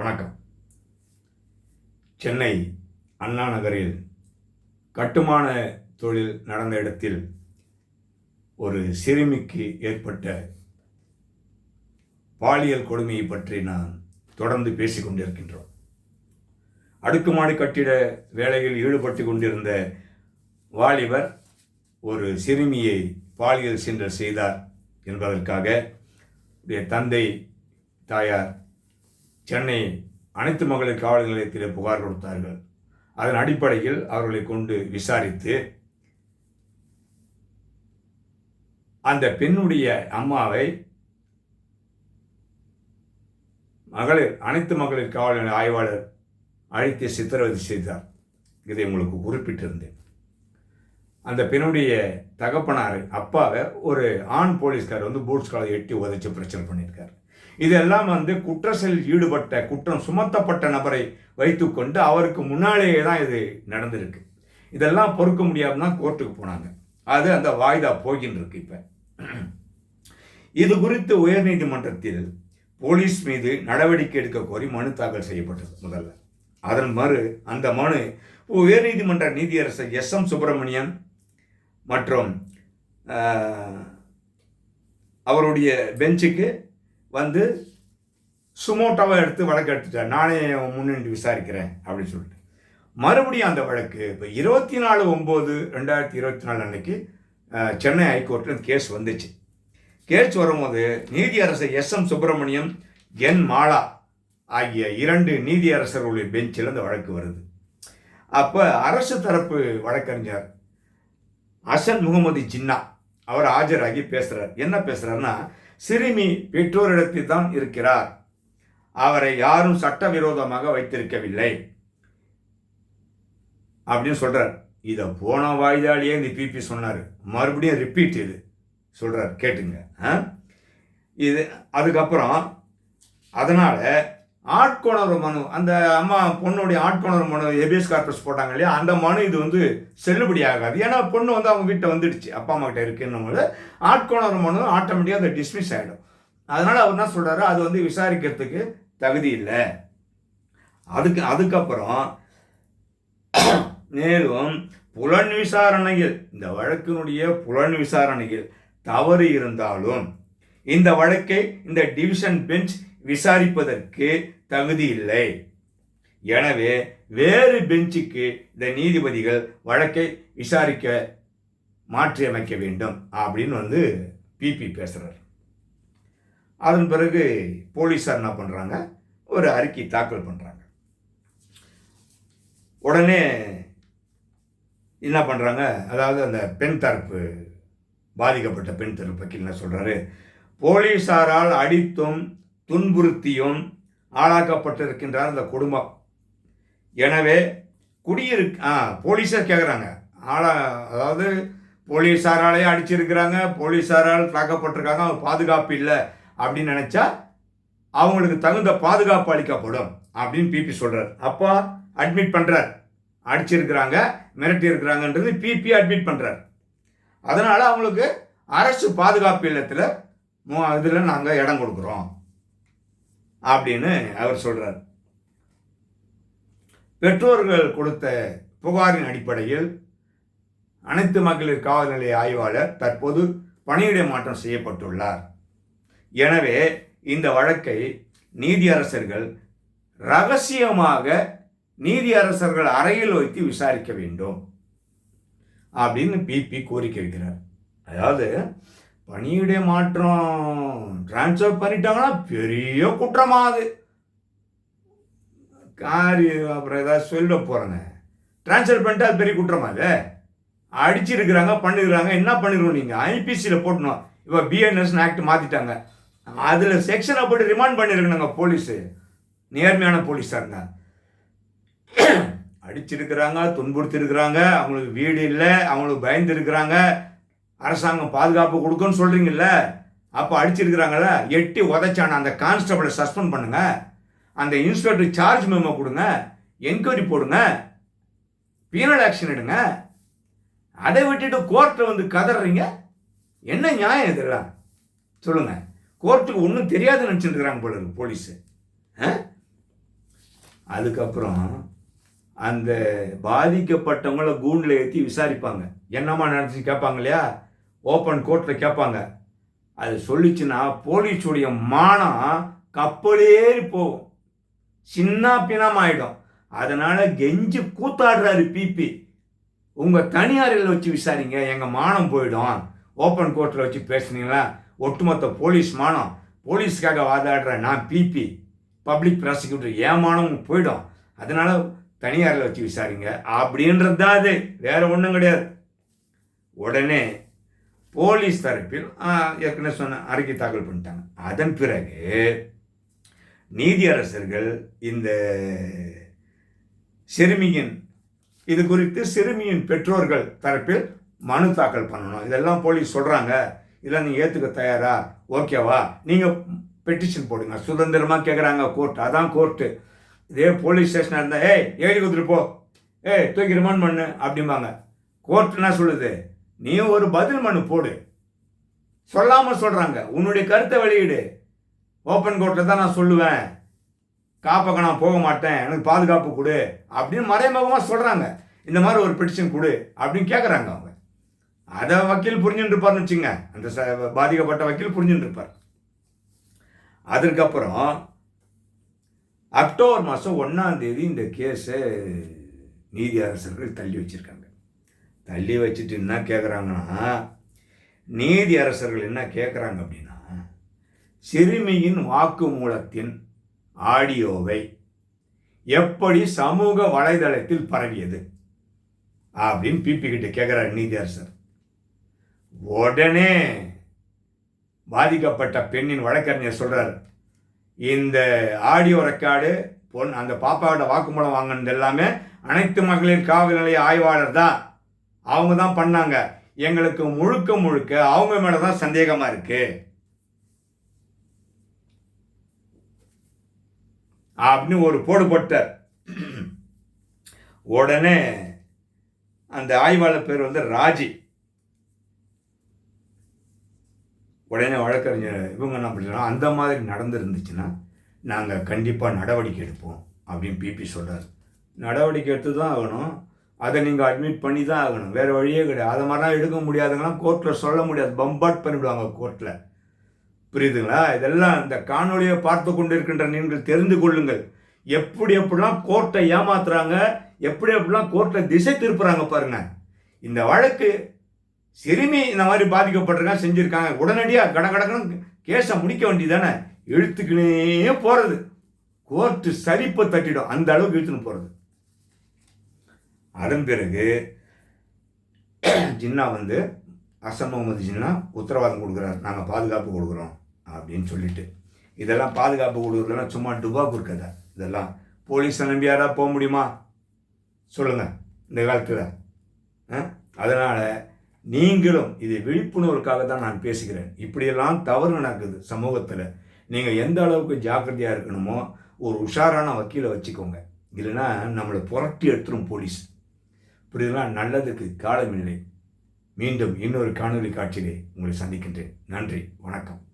வணக்கம். சென்னை அண்ணா நகரில் கட்டுமான தொழில் நடந்த இடத்தில் ஒரு சிறுமிக்கு ஏற்பட்ட பாலியல் கொடுமையை பற்றி நான் தொடர்ந்து பேசிக் கொண்டிருக்கின்றோம். அடுக்குமாடி கட்டிட வேலையில் ஈடுபட்டு கொண்டிருந்த வாலிபர் ஒரு சிறுமியை பாலியல் சென்று செய்தார் என்பதற்காக தந்தை தாயார் சென்னை அனைத்து மகளிர் காவல் நிலையத்தில் புகார் கொடுத்தார்கள். அதன் அடிப்படையில் அவர்களை கொண்டு விசாரித்து அந்த பெண்ணுடைய அம்மாவை மகளிர் அனைத்து மகளிர் காவல் நிலைய ஆய்வாளர் அழைத்து சித்திரவதை செய்தார். இதை உங்களுக்கு குறிப்பிட்டிருந்தேன். அந்த பெண்ணுடைய தகப்பனார் அப்பாவை ஒரு ஆண் போலீஸ்கார் வந்து பூட்ஸ் காலை எட்டி உதச்சி பிரச்சனை பண்ணியிருக்கார். இதெல்லாம் வந்து குற்ற ஈடுபட்ட குற்றம் சுமத்தப்பட்ட நபரை வைத்துக்கொண்டு அவருக்கு முன்னாலேயே தான் இது நடந்திருக்கு. இதெல்லாம் பொறுக்க முடியாமல் தான் கோர்ட்டுக்கு போனாங்க. அது அந்த வாய்தா போகின்னு இருக்கு இப்போ. இது குறித்து உயர்நீதிமன்றத்தில் போலீஸ் மீது நடவடிக்கை எடுக்க கோரி மனு தாக்கல் செய்யப்பட்டது முதல்ல. அதன் மறு அந்த மனு உயர்நீதிமன்ற நீதியரசர் எஸ் எம் சுப்பிரமணியன் மற்றும் அவருடைய பெஞ்சுக்கு வந்து சுமோட்டோவை எடுத்து வழக்கு எடுத்துட்டார் நானே முன்னின்று விசாரிக்கிறேன் அப்படின்னு சொல்லிட்டு. மறுபடியும் அந்த வழக்கு இப்போ இருபத்தி நாலு ஒம்பது ரெண்டாயிரத்தி இருபத்தி நாலு அன்னைக்கு சென்னை ஹைகோர்ட்டில் கேஸ் வந்துச்சு. கேஸ் வரும்போது நீதியரசர் S M Subramaniam N Mala ஆகிய இரண்டு நீதியரசர்களுடைய பெஞ்சில் அந்த வழக்கு வருது. அப்போ அரசு தரப்பு வழக்கறிஞர் அசன் முகமது ஜின்னா அவர் ஆஜராகி பேசுகிறார் என்ன பேசுகிறாருன்னா சிறுமி பெற்றோரிடத்தில் தான் இருக்கிறார். அவரை யாரும் சட்டவிரோதமாக வைத்திருக்கவில்லை. அப்படின்னு சொல்றார். இதை போன வாய்தாலேயே இந்த பிபி சொன்னார். மறுபடியும் ரிப்பீட் இது. சொல்றார். கேட்டுங்க. இது அதுக்கப்புறம் அதனால ஆட்கொணர்வு மனு. அந்த அம்மா பொண்ணுடைய ஆட்கொணர்வு மனு எபிஎஸ் கார்பஸ் போட்டாங்க இல்லையா? அந்த மனு இது வந்து செல்லுபடி ஆகாது. ஏன்னா பொண்ணு வந்து அவங்க வீட்டை வந்துடுச்சு. அப்பா அம்மா கிட்ட இருக்குன்னு போது ஆட்கொணர்வு மனு ஆட்டோமேட்டிக்காக அதை டிஸ்மிஸ் ஆகிடும் அதனால் அவர் என்ன சொல்கிறாரு அது வந்து விசாரிக்கிறதுக்கு தகுதி இல்லை. அதுக்கு அதுக்கப்புறம் மேலும் புலன் விசாரணையில் இந்த வழக்கினுடைய புலன் விசாரணையில் தவறு இருந்தாலும் இந்த வழக்கை இந்த டிவிஷன் பெஞ்ச் விசாரிப்பதற்கு தகுதி இல்லை. எனவே வேறு பெஞ்சுக்கு இந்த நீதிபதிகள் வழக்கை விசாரிக்க மாற்றியமைக்க வேண்டும் அப்படின்னு வந்து பிபி பேசுகிறார் அதன் பிறகு போலீஸார் என்ன பண்ணுறாங்க ஒரு அறிக்கை தாக்கல் பண்ணுறாங்க உடனே என்ன பண்ணுறாங்க அதாவது அந்த பெண் தரப்பு பாதிக்கப்பட்ட பெண் தரப்பு வக்கீல் என்ன சொல்கிறாரு போலீஸாரால் அடித்தும் துன்புறுத்தியும் ஆளாக்கப்பட்டிருக்கின்றார் அந்த குடும்பம். எனவே குடியிரு ஆ போலீஸார் கேட்குறாங்க ஆளா அதாவது போலீஸாராலே அடிச்சிருக்கிறாங்க போலீஸாரால் தாக்கப்பட்டிருக்காங்க அவங்க பாதுகாப்பு இல்லை அப்படின்னு நினச்சா அவங்களுக்கு தகுந்த பாதுகாப்பு அளிக்கப்படும் அப்படின்னு பிபி சொல்கிறார் அப்பா அட்மிட் பண்ணுறார் அடிச்சிருக்கிறாங்க மிரட்டி இருக்கிறாங்கன்றது பிபி அட்மிட் பண்ணுறார் அதனால் அவங்களுக்கு அரசு பாதுகாப்பு இல்லத்தில் இதில் நாங்கள் இடம் கொடுக்குறோம். அப்படின்னு அவர் சொல்கிறார் பெற்றோர்கள் கொடுத்த புகாரின் அடிப்படையில் அனைத்து மகளிர் காவல் நிலைய ஆய்வாளர் தற்போது பணியிடை மாற்றம் செய்யப்பட்டுள்ளார். எனவே இந்த வழக்கை நீதியரசர்கள் ரகசியமாக நீதியரசர்கள் அறையில் வைத்து விசாரிக்க வேண்டும். அப்படின்னு பிபி கோரிக்கை வைக்கிறார் அதாவது பணியிடை மாற்றம். டிரான்ஸ்ஃபர் பண்ணிட்டாங்கன்னா பெரிய குற்றமா அது. காரியம் அப்புறம் ஏதாவது சொல்ல போகிறேங்க டிரான்ஸ்ஃபர் பண்ணிட்டு அது பெரிய குற்றமா அது அடிச்சிருக்கிறாங்க பண்ணிருக்கிறாங்க என்ன பண்ணிருக்கோம் நீங்கள் ஐபிசியில் போட்டணும். இப்போ பிஎன்எஸ்னு ஆக்ட் மாற்றிட்டாங்க அதில் செக்ஷனை போட்டு ரிமாண்ட் பண்ணியிருக்கணுங்க போலீஸு நேர்மையான போலீஸாருங்க அடிச்சிருக்கிறாங்க துன்புறுத்திருக்கிறாங்க அவங்களுக்கு வீடு இல்லை அவங்களுக்கு பயந்துருக்கிறாங்க. அரசாங்கம் பாதுகாப்பு கொடுக்குன்னு சொல்கிறீங்கல்ல அப்போ அடிச்சிருக்கிறாங்கள எட்டி உதைச்சான அந்த கான்ஸ்டபிளை சஸ்பெண்ட் பண்ணுங்க. அந்த இன்ஸ்பெக்டர் சார்ஜ் மெமோ கொடுங்க. என்கொயரி போடுங்க. பீனல் ஆக்ஷன் எடுங்க. அதை விட்டுட்டு கோர்ட்டில் வந்து கதறீங்க. என்ன நியாயம் இதெல்லாம்? சொல்லுங்க. கோர்ட்டுக்கு ஒன்றும் தெரியாது நினச்சிட்டு இருக்கிறாங்க போல இருக்கு போலீஸு. ஆ? அதுக்கப்புறம் அந்த பாதிக்கப்பட்டவங்கள கூண்டில் ஏற்றி விசாரிப்பாங்க. என்னம்மா நடந்துச்சு கேட்பாங்க இல்லையா? ஓப்பன் கோர்ட்டில் கேட்பாங்க அது சொல்லிச்சுன்னா போலீஸுடைய மானம் கப்பலேறி போகும். சின்ன பிணம் ஆகிடும் அதனால் கெஞ்சி கூத்தாடுறாரு பிபி உங்கள் தனியாரில் வச்சு விசாரிங்க எங்கள் மானம் போயிடும். ஓப்பன் கோர்ட்டில் வச்சு பேசுனீங்களா? ஒட்டுமொத்த போலீஸ் மானம். போலீஸ்க்காக வாதாடுற நான் பிபி பப்ளிக் ப்ராசிக்யூட்டர் ஏமானம் போயிடும். அதனால் தனியாரில் வச்சு விசாரிங்க. அப்படின்றது தான் அது. வேறு ஒன்றும் கிடையாது. உடனே போலீஸ் தரப்பில் ஏற்கனவே சொன்ன அறிக்கை தாக்கல் பண்ணிட்டாங்க. அதன் பிறகு நீதியரசர்கள் இந்த சிறுமியின் இது குறித்து சிறுமியின் பெற்றோர்கள் தரப்பில் மனு தாக்கல் பண்ணணும். இதெல்லாம் போலீஸ் சொல்கிறாங்க இதெல்லாம் நீங்கள் ஏற்றுக்க தயாரா? ஓகேவா? நீங்கள் பெட்டிஷன் போடுங்க. சுதந்திரமாக கேட்குறாங்க கோர்ட் அதான் கோர்ட்டு இதே போலீஸ் ஸ்டேஷனாக இருந்தால் ஏய் எழுதி கொடுத்துட்டு போ. ஏய் தூக்கி ரிமாண்ட் பண்ணு. அப்படிம்பாங்க. கோர்ட் என்ன சொல்லுது? நீ ஒரு பதில் மனு போடு. சொல்லாமல் சொல்கிறாங்க உன்னுடைய கருத்தை வெளியிடு. ஓப்பன் கோர்ட்டில் தான் நான் சொல்லுவேன். காப்பக்க நான் போக மாட்டேன். எனக்கு பாதுகாப்பு கொடு. அப்படின்னு மறைமுகமாக சொல்கிறாங்க இந்த மாதிரி ஒரு பெட்டிஷன் கொடு அப்படின்னு கேட்குறாங்க அவங்க. அதை வக்கீல் புரிஞ்சுட்டு இருப்பார்னு வச்சுங்க அந்த ச- பாதிக்கப்பட்ட வக்கீல் புரிஞ்சுட்டு இருப்பார் அதுக்கப்புறம் அக்டோபர் மாதம் ஒன்றாம் தேதி இந்த கேஸை நீதி அரசர்கள் தள்ளி வச்சுருக்காங்க. தள்ளி வச்சுட்டு என்ன கேட்குறாங்கன்னா நீதி அரசர்கள் என்ன கேட்குறாங்க அப்படின்னா சிறுமியின் வாக்குமூலத்தின் ஆடியோவை எப்படி சமூக வலைதளத்தில் பரவியது அப்படின்னு பிபி கிட்ட கேட்குறாரு நீதியரசர் உடனே பாதிக்கப்பட்ட பெண்ணின் வழக்கறிஞர் சொல்கிறார் இந்த ஆடியோ ரெக்கார்டு பொன் அந்த பாப்பாவோட வாக்குமூலம் வாங்கினது எல்லாமே அனைத்து மகளிர் காவல் நிலைய ஆய்வாளர் தான். அவங்க தான் பண்ணாங்க. எங்களுக்கு முழுக்க முழுக்க அவங்க மேல தான் சந்தேகமா இருக்கு. அப்படின்னு ஒரு போடு போட்டார். உடனே அந்த ஆய்வாளர் பேர் வந்து ராஜி. உடனே வழக்கறிஞர் இவங்க என்ன பண்ணுறோம் அந்த மாதிரி நடந்துருந்துச்சுன்னா நாங்கள் கண்டிப்பாக நடவடிக்கை எடுப்போம் அப்படின்னு பிபி சொல்கிறார் நடவடிக்கை எடுத்து தான் ஆகணும். அதை நீங்கள் அட்மிட் பண்ணி தான் ஆகணும். வேறு வழியே கிடையாது. அதை மாதிரிலாம் எடுக்க முடியாதுங்களாம் கோர்ட்டில் சொல்ல முடியாது. பம்பாட் பண்ணிவிடுவாங்க கோர்ட்டில் புரியுதுங்களா? இதெல்லாம் இந்த காணொளியை பார்த்து கொண்டிருக்கின்ற நீங்கள் தெரிந்து கொள்ளுங்கள். எப்படி எப்படிலாம் கோர்ட்டை ஏமாத்துறாங்க எப்படி எப்படிலாம் கோர்ட்டை திசை திருப்புறாங்க பாருங்க. இந்த வழக்கு சிறுமி இந்த மாதிரி பாதிக்கப்பட்டிருக்காங்க செஞ்சுருக்காங்க. உடனடியாக கடகடக்கணும் கேஸை முடிக்க வேண்டியதானே இழுத்துக்கினே போகிறது கோர்ட்டு சரிப்பை தட்டிடும். அந்த அளவுக்கு இழுத்துன்னு போகிறது அதன் பிறகு ஜின்னா வந்து அசன் முகமது ஜின்னா உத்தரவாதம் கொடுக்குறாரு. நாங்கள் பாதுகாப்பு கொடுக்குறோம் அப்படின்னு சொல்லிட்டு. இதெல்லாம் பாதுகாப்பு கொடுக்குறதுலாம் சும்மா டுபா கொடுக்கத இதெல்லாம் போலீஸ் நம்பி யாராவது போக முடியுமா? சொல்லுங்கள் இந்த காலத்தில். அதனால் நீங்களும் இது விழிப்புணர்வுக்காக தான் நான் பேசுகிறேன். இப்படியெல்லாம் தவறு நடக்குது சமூகத்தில். நீங்கள் எந்த அளவுக்கு ஜாக்கிரதையாக இருக்கணுமோ ஒரு உஷாரான வக்கீலை வச்சுக்கோங்க. இல்லைன்னா நம்மளை புரட்டி எடுத்துரும் போலீஸ். இப்படியெல்லாம் நல்லதுக்கு காலமில்லை மீண்டும் இன்னொரு காணொளி காட்சியிலே உங்களை சந்திக்கின்றேன். நன்றி. வணக்கம்.